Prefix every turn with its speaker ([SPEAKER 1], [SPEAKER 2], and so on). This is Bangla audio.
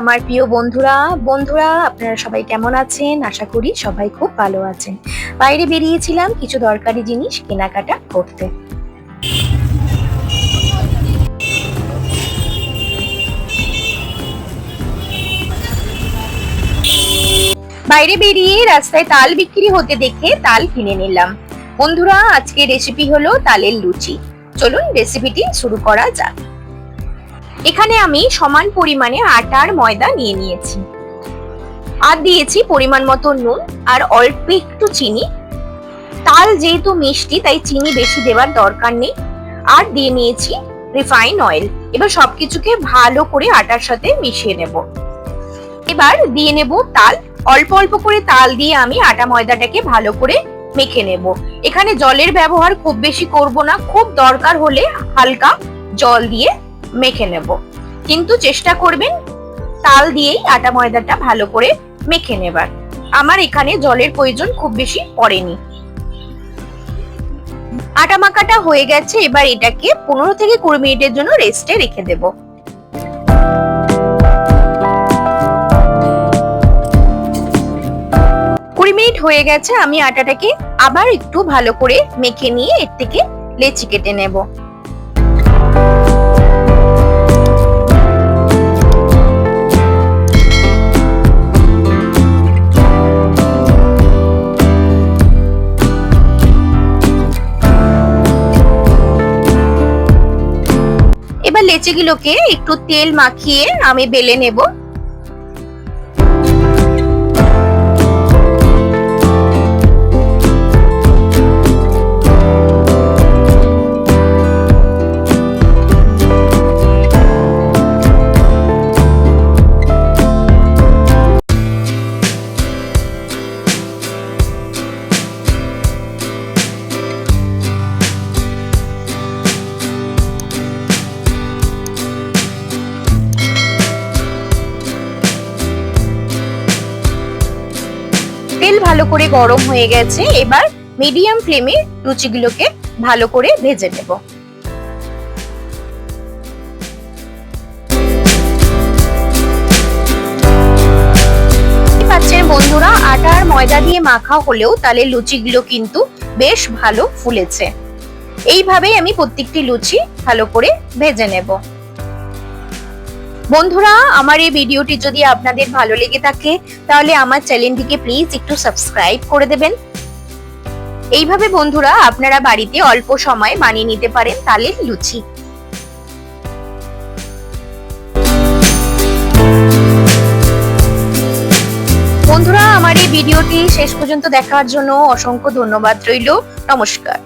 [SPEAKER 1] আমার প্রিয় বন্ধুরা। বন্ধুরা, আপনারা সবাই কেমন আছেন? আশা করি সবাই খুব ভালো আছেন। বাইরে বেরিয়েছিলাম কিছু দরকারি জিনিস কেনাকাটা করতে। বাইরে বেরিয়ে রাস্তায় তাল বিক্রি হতে দেখে তাল কিনে নিলাম। বন্ধুরা আজকে রেসিপি হলো তালের লুচি। চলুন রেসিপিটি শুরু করা যাক। এখানে আমি সমান পরিমাণে আটা আর ময়দা নিয়ে নিয়েছি। আর দিয়েছি পরিমাণ মতো নুন আর অল্প একটু চিনি। তাল যেহেতু মিষ্টি, তাই চিনি বেশি দেওয়ার দরকার নেই। আর দিয়ে নিয়েছি রিফাইন অয়েল। এবার সবকিছুকে ভালো করে আটার সাথে মিশিয়ে নেব। এবার দিয়ে নেব তাল। অল্প অল্প করে তাল দিয়ে আমি আটা ময়দাটাকে ভালো করে মেখে নেব। এখানে জলের ব্যবহার খুব বেশি করব না। খুব দরকার হলে হালকা জল দিয়ে মেখে নেব। কিন্তু চেষ্টা করবেন তাল দিয়েই আটা ময়দাটা ভালো করে মেখে নেবার। আমার এখানে জলের প্রয়োজন খুব বেশি পড়েনি। আটা মাখাটা হয়ে গেছে, এবার এটাকে পনেরো থেকে কুড়ি মিনিটের জন্য রেস্টে রেখে দেব। কুড়ি মিনিট হয়ে গেছে, আমি আটাটাকে আবার একটু ভালো করে মেখে নিয়ে এর থেকে লেচি কেটে নেব। এবার লেচিগুলোকে একটু তেল মাখিয়ে আমি বেলে নেব। তেল ভালো করে গরম হয়ে গেছে, এবার মিডিয়াম ফ্লেমে লুচিগুলোকে ভালো করে ভেজে নেব। পাচ্ছেন বন্ধুরা, আটা ময়দা দিয়ে মাখা হলেও তাহলে লুচিগুলো কিন্তু বেশ ভালো ফুলেছে। এইভাবেই আমি প্রত্যেকটি লুচি ভালো করে ভেজে নেব। বন্ধুরা, আমার এই ভিডিওটি যদি আপনাদের ভালো লেগে থাকে, তাহলে আমার চ্যানেলটিকে প্লিজ একটু সাবস্ক্রাইব করে দেবেন। এইভাবে বন্ধুরা, আপনারা বাড়িতে অল্প সময় বানিয়ে নিতে পারেন তালের লুচি। বন্ধুরা, আমার এই ভিডিওটি শেষ পর্যন্ত দেখার জন্য অসংখ্য ধন্যবাদ রইল। নমস্কার।